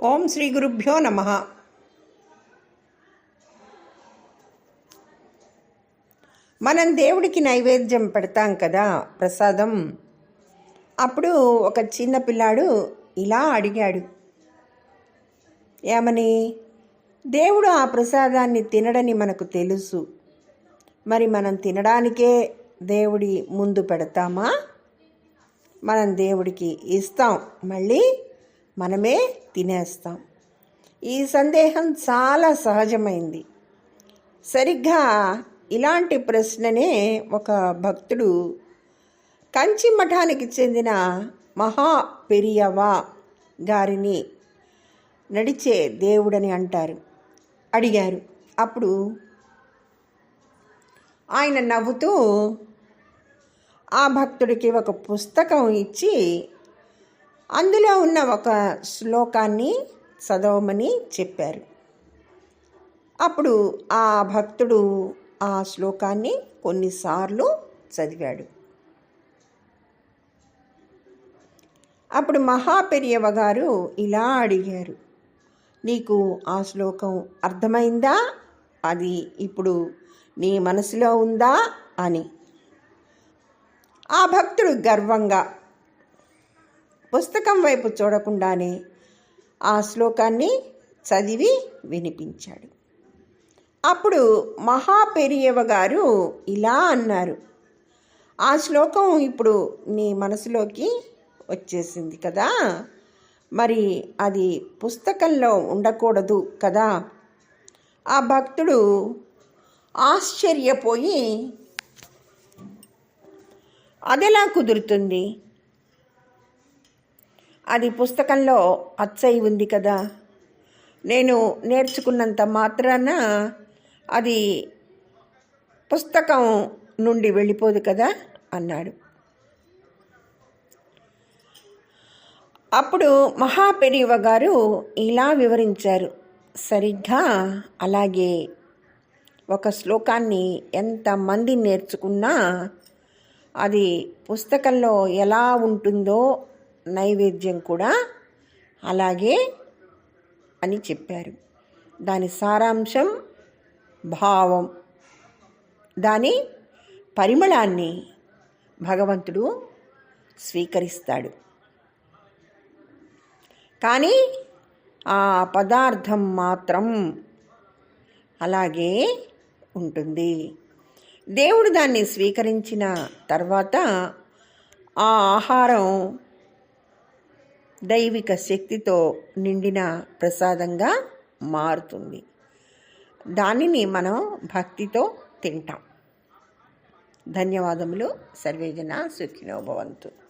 ఓం శ్రీ గురుభ్యో నమ. మనం దేవుడికి నైవేద్యం పెడతాం కదా ప్రసాదం. అప్పుడు ఒక చిన్న పిల్లాడు ఇలా అడిగాడు. ఏమని? దేవుడు ఆ ప్రసాదాన్ని తినడని మనకు తెలుసు. మరి మనం తినడానికే దేవుడి ముందు పెడతామా? మనం దేవుడికి ఇస్తాం. మళ్ళీ మనమే తినేస్తాం. ఈ సందేహం చాలా సహజమైంది. సరిగ్గా ఇలాంటి ప్రశ్ననే ఒక భక్తుడు కంచి మఠానికి చెందిన మహా పెరియవా గారిని నడిచే దేవుడని అంటారు. అడిగారు. అప్పుడు ఆయన నవ్వుతూ ఆ భక్తుడికి ఒక పుస్తకం ఇచ్చి అందులో ఉన్న ఒక శ్లోకాన్ని చదవమని చెప్పారు. అప్పుడు ఆ భక్తుడు ఆ శ్లోకాన్ని కొన్నిసార్లు చదివాడు. అప్పుడు మహాపెరియవ గారు ఇలా అడిగారు. నీకు ఆ శ్లోకం అర్థమైందా? అది ఇప్పుడు నీ మనసులో ఉందా? అని. ఆ భక్తుడు గర్వంగా పుస్తకం వైపు చూడకుండానే ఆ శ్లోకాన్ని చదివి వినిపించాడు. అప్పుడు మహాపెరియవ గారు ఇలా అన్నారు. ఆ శ్లోకం ఇప్పుడు నీ మనసులోకి వచ్చేసింది కదా. మరి అది పుస్తకంలో ఉండకూడదు కదా. ఆ భక్తుడు ఆశ్చర్యపోయి అదెలా కుదురుతుంది? అది పుస్తకంలో అచ్చయి ఉంది కదా. నేను నేర్చుకున్నంత మాత్రాన అది పుస్తకం నుండి వెళ్ళిపోదు కదా అన్నాడు. అప్పుడు మహాపెరివ గారు ఇలా వివరించారు. సరిగ్గా అలాగే ఒక శ్లోకాన్ని ఎంతమంది నేర్చుకున్నా అది పుస్తకంలో ఎలా ఉంటుందో నైవేద్యం కూడా అలాగే అని చెప్పారు. దాని సారాంశం భావం. దాని పరిమళాన్ని భగవంతుడు స్వీకరిస్తాడు. కానీ ఆ పదార్థం మాత్రం అలాగే ఉంటుంది. దేవుడు దాన్ని స్వీకరించిన తర్వాత ఆ ఆహారం దైవిక శక్తితో నిండిన ప్రసాదంగా మారుతుంది. దానిని మనం భక్తితో తింటాం. ధన్యవాదములు. సర్వేజన సుఖినోభవంతు.